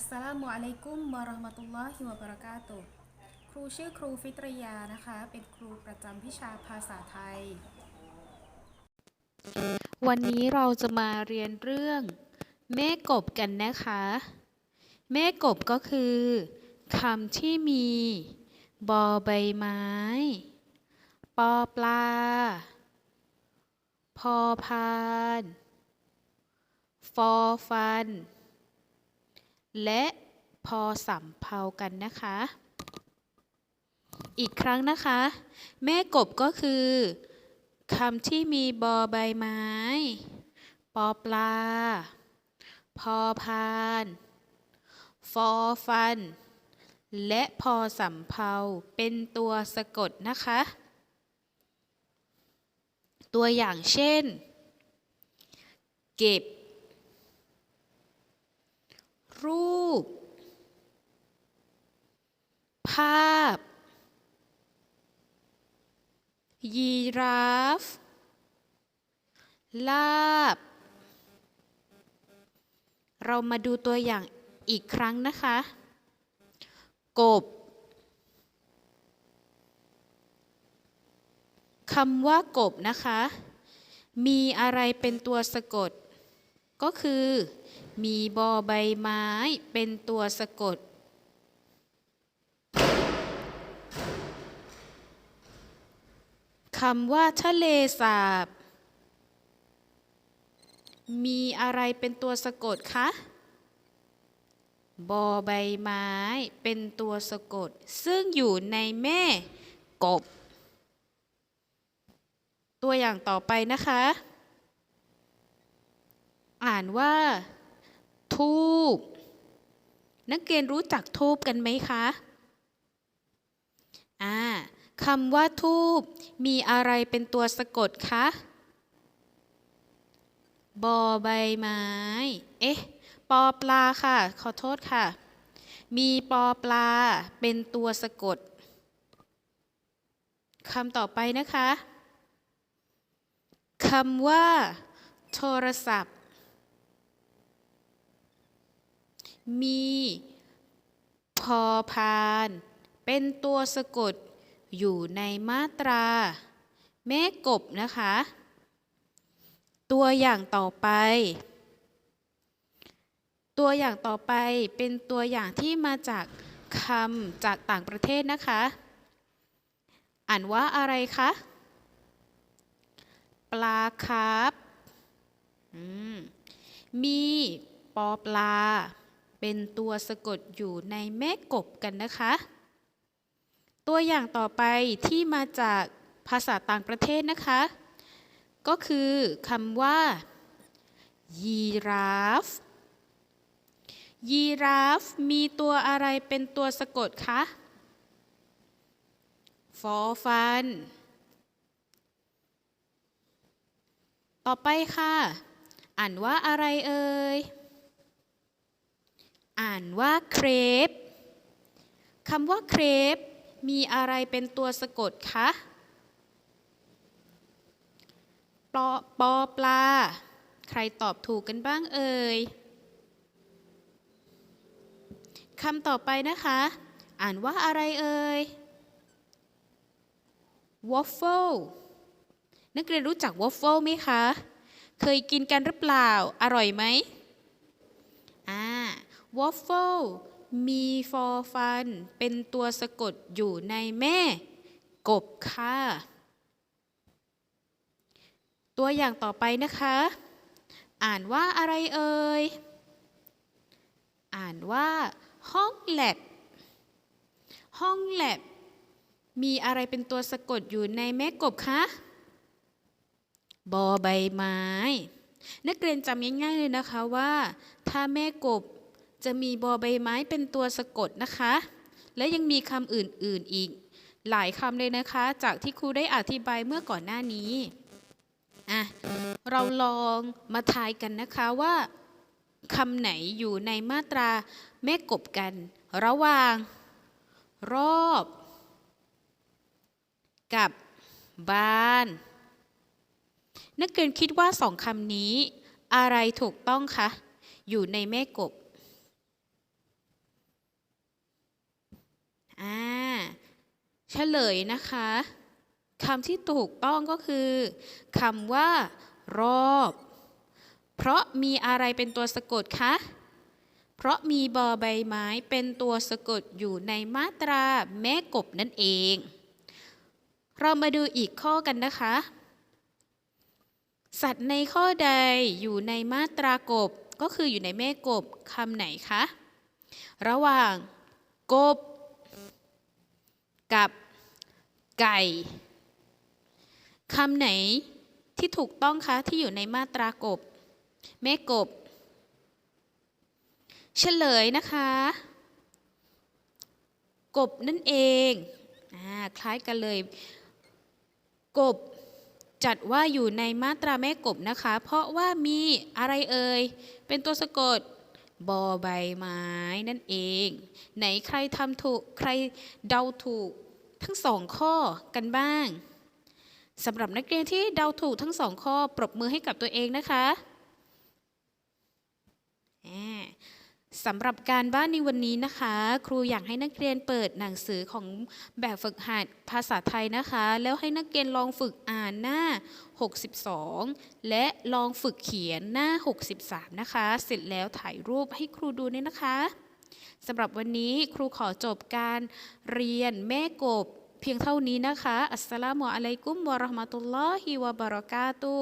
อัสสลามุอะลัยกุมวะราะห์มะตุลลอฮิวะบะเราะกาตุครูชื่อครูฟิตรยานะคะ เป็นครูประจำวิชาภาษาไทย วันนี้เราจะมาเรียนเรื่องแม่กบกันนะคะ แม่กบก็คือคำที่มีบอใบไม้ ปอปลา พอพาน ฟอฟัน และพอสำเภากันนะคะ อีกครั้งนะคะ แม่กบก็คือคำที่มีบอใบไม้ ปอปลา พอพาน ฟอฟัน และพอสำเภาเป็นตัวสะกดนะคะ ตัวอย่างเช่น เก็บ รูป ภาพ ยีราฟ ลาบ เรามาดูตัวอย่างอีกครั้งนะคะ กบคำว่ากบนะคะ มีอะไรเป็นตัวสะกด ก็คือ มีบอใบไม้เป็นตัวสะกด คำว่าทะเลสาบ มีอะไรเป็นตัวสะกดคะบอใบไม้เป็นตัวสะกด ซึ่งอยู่ในแม่กบ ตัวอย่างต่อไปนะคะ อ่านว่า ทูบนักเรียนรู้จักทูบกันไหมคะอ่าคำว่าทูบมีอะไรเป็นตัวสะกดคะบอใบไม้ เอ๊ะ ปอปลาค่ะ ขอโทษค่ะ มีปอปลาเป็นตัวสะกดคำต่อไปนะคะคำว่า โทรศัพท์ มีพอพาน เป็นตัวสะกดอยู่ในมาตรา แม่กบนะคะ ตัวอย่างต่อไป ตัวอย่างต่อไปเป็นตัวอย่างที่มาจากคำจากต่างประเทศนะคะ อ่านว่าอะไรคะ ปลาคร์ฟอืมมีปอปลา เป็นตัวสะกดอยู่ในแม่กบกันนะคะ ตัวอย่างต่อไปที่มาจากภาษาต่างประเทศนะคะ ก็คือคำว่า ยีราฟ ยีราฟมีตัวอะไรเป็นตัวสะกดคะฟอฟัน ต่อไปค่ะ อ่านว่าอะไรเอ่ย อ่านว่าเครปคำว่าเครปมีอะไรเป็นตัวสะกดคะปอปอปลา ใครตอบถูกกันบ้างเอ่ยคำต่อไปนะคะ อ่านว่าอะไรเอ่ย waffle นักเรียนรู้จัก waffle ไหมคะ เคยกินกันหรือเปล่า อร่อยไหม waffle มีฟอฟัน เป็นตัวสะกดอยู่ในแม่ กบค่ะ ตัวอย่างต่อไปนะคะ อ่านว่าอะไรเอ่ย อ่านว่าห้องแลบห้องแลบมีอะไรเป็นตัวสะกดอยู่ในแม่กบคะ บอใบไม้ นักเรียนจำง่ายๆเลยนะคะว่า ถ้าแม่กบ จะมีบอใบไม้เป็นตัวสะกดนะคะ และยังมีคำอื่นๆอีก หลายคำเลยนะคะ จากที่ครูได้อธิบายเมื่อก่อนหน้านี้อะเราลองมาทายกันนะคะว่าคำไหนอยู่ในมาตราแม่กบกัน ระหว่าง รอบ กับบ้าน นักเรียนคิดว่าสองคำนี้ อะไรถูกต้องคะ อยู่ในแม่กบ เฉลยนะคะคำที่ถูกต้องก็คือคำว่า รอบ เพราะมีอะไรเป็นตัวสะกดคะ เพราะมีบอใบไม้เป็นตัวสะกดอยู่ในมาตราแม่กบนั่นเอง เรามาดูอีกข้อกันนะคะ สัตว์ในข้อใดอยู่ในมาตรากบก็คืออยู่ในแม่กบคำไหนคะ ระหว่างกบ กับไก่คำไหนที่ถูกต้องคะที่อยู่ในมาตรากบแม่กบ เฉลยนะคะ กบนั่นเองอคล้ายกันเลย กบจัดว่าอยู่ในมาตราแม่กบนะคะ เพราะว่ามีอะไรเอ่ยเป็นตัวสะกด บอใบไม้นั่นเอง ไหนใครทำถูกใครเดาถูกทั้งสองข้อกันบ้างสำหรับนักเรียนที่เดาถูกทั้งสองข้อ ปรบมือให้กับตัวเองนะคะอ่า สำหรับการบ้านในวันนี้นะคะ ครูอยากให้นักเรียนเปิดหนังสือของแบบฝึกหัดภาษาไทยนะคะ แล้วให้นักเรียนลองฝึกอ่านหน้า 62 และลองฝึกเขียนหน้า 63 นะคะ เสร็จแล้วถ่ายรูปให้ครูดูด้วยนะคะสำหรับวันนี้ครูขอจบการเรียนแม่กบเพียงเท่านี้นะคะ อัสสลามุอะลัยกุมวะราะห์มะตุลลอฮิวะบะเราะกาตุ